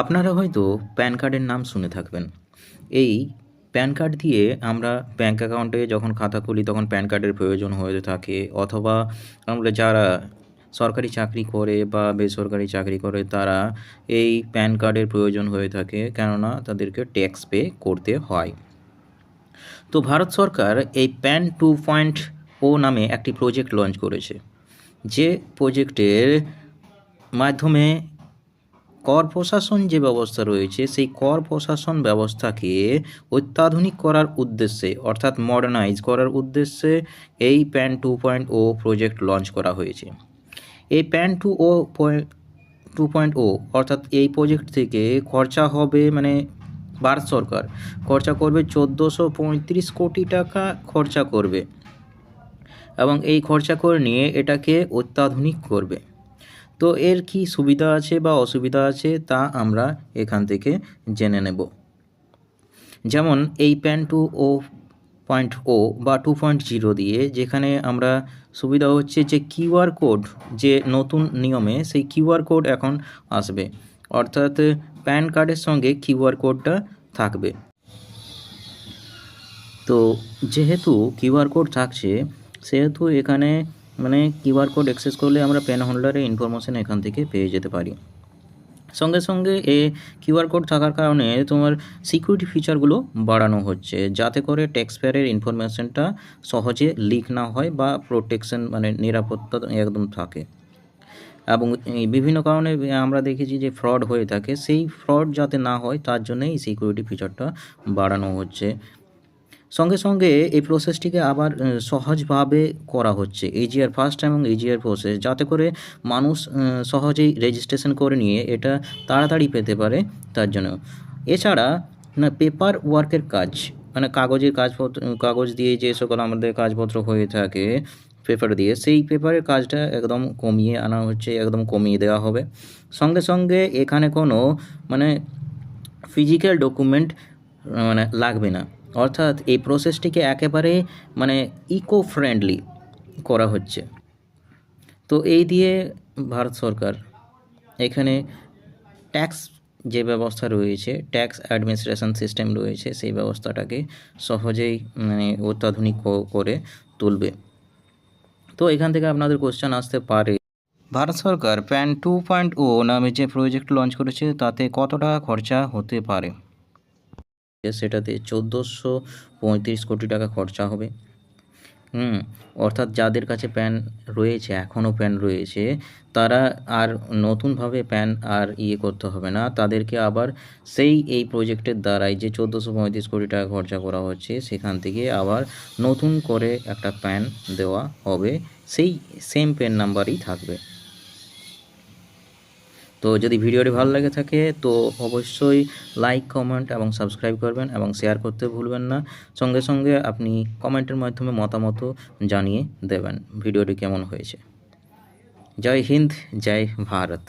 আপনারা হয়তো প্যান কার্ডের নাম শুনে থাকবেন। এই প্যান কার্ড দিয়ে আমরা ব্যাঙ্ক অ্যাকাউন্টে যখন খাতা খুলি, তখন প্যান কার্ডের প্রয়োজন হয়ে থাকে। অথবা আমরা যারা সরকারি চাকরি করে বা বেসরকারি চাকরি করে, তারা এই প্যান কার্ডের প্রয়োজন হয়ে থাকে। কেননা তাদেরকে ট্যাক্স পে করতে হয়। তো ভারত সরকার এই প্যান টু পয়েন্ট ও নামে একটি প্রজেক্ট লঞ্চ করেছে। যে প্রজেক্টের মাধ্যমে কর প্রশাসন যে ব্যবস্থা রয়েছে, সেই কর প্রশাসন ব্যবস্থাকে অত্যাধুনিক করার উদ্দেশ্যে, অর্থাৎ মডার্নাইজ করার উদ্দেশ্যে এই PAN two point O project launch করা হয়েছে। এই PAN two O point, two point O, অর্থাৎ এই প্রজেক্ট থেকে খরচা হবে মানে ভারত সরকার খরচা করবে চোদ্দোশো পঁয়ত্রিশ কোটি টাকা খরচা করবে। এবং এই খরচা করে নিয়ে এটাকে অত্যাধুনিক করবে। তো এর কি সুবিধা আছে বা অসুবিধা আছে তা আমরা এখান থেকে জেনে নেব। যেমন এই PAN two O point O বা টু পয়েন্ট জিরো দিয়ে যেখানে আমরা সুবিধা হচ্ছে যে কিউআর কোড যে নতুন নিয়মে সেই কিউআর কোড এখন আসবে। অর্থাৎ প্যান কার্ডের সঙ্গে কিউআর কোডটা থাকবে। তো যেহেতু কিউআর কোড থাকছে, সেহেতু এখানে মানে কিউআর কোড অ্যাক্সেস করলে আমরা পেন হোল্ডারের ইনফরমেশন এখান থেকে পেয়ে যেতে পারি। সঙ্গে সঙ্গে এ কিউআর কোড থাকার কারণে তোমার সিকিউরিটি ফিচারগুলো বাড়ানো হচ্ছে, যাতে করে ট্যাক্সপেয়ারের ইনফরমেশনটা সহজে লিক না হয় বা প্রোটেকশন মানে নিরাপত্তা একদম থাকে। এবং বিভিন্ন কারণে আমরা দেখেছি যে ফ্রড হয়ে থাকে, সেই ফ্রড যাতে না হয় তার জন্যই সিকিউরিটি ফিচারটা বাড়ানো হচ্ছে। সঙ্গে সঙ্গে এই প্রসেসটিকে আবার সহজভাবে করা হচ্ছে। এজিআর ফার্স্ট এবং এজিআর প্রসেস যাতে করে মানুষ সহজেই রেজিস্ট্রেশন করে নিয়ে এটা তাড়াতাড়ি পেতে পারে তার জন্য। এছাড়া, না পেপার ওয়ার্কের কাজ মানে কাগজের কাজপত্র, কাগজ দিয়ে যে সকল আমাদের কাজপত্র হয়ে থাকে পেপার দিয়ে, সেই পেপারের কাজটা একদম কমিয়ে আনা হচ্ছে, একদম কমিয়ে দেওয়া হবে। সঙ্গে সঙ্গে এখানে কোনো মানে ফিজিক্যাল ডকুমেন্ট মানে লাগবে না। অর্থাৎ এই প্রসেসটিকে একেবারে মানে ইকো ফ্রেন্ডলি করা হচ্ছে। তো এই দিয়ে ভারত সরকার এখানে ট্যাক্স যে ব্যবস্থা রয়েছে ট্যাক্স অ্যাডমিনিস্ট্রেশন সিস্টেম রয়েছে, সেই ব্যবস্থাটাকে সহজেই মানে অত্যাধুনিক করে তুলবে। তো এখান থেকে আপনাদের কোশ্চেন আসতে পারে, ভারত সরকার প্যান টু পয়েন্ট ও নামে যে প্রজেক্ট লঞ্চ করেছে, তাতে কত টাকা খরচা হতে পারে? সেটাতে চোদ্দোশো পঁয়ত্রিশ কোটি টাকা খরচা হবে। হুম, অর্থাৎ যাদের কাছে প্যান রয়েছে, এখনও প্যান রয়েছে, তারা আর নতুনভাবে প্যান আর ইয়ে করতে হবে না। তাদেরকে আবার সেই, এই প্রজেক্টের দ্বারাই যে চোদ্দোশো পঁয়ত্রিশ কোটি টাকা খরচা করা হচ্ছে, সেখান থেকে আবার নতুন করে একটা প্যান দেওয়া হবে। সেই সেম প্যান নাম্বারই থাকবে। তো যদি ভিডিওটি ভালো লাগে থাকে, তো অবশ্যই লাইক কমেন্ট এবং সাবস্ক্রাইব করবেন এবং শেয়ার করতে ভুলবেন না। সঙ্গে সঙ্গে আপনি কমেন্টের মাধ্যমে মতামত জানিয়ে দেবেন ভিডিওটি কেমন হয়েছে। জয় হিন্দ, জয় ভারত।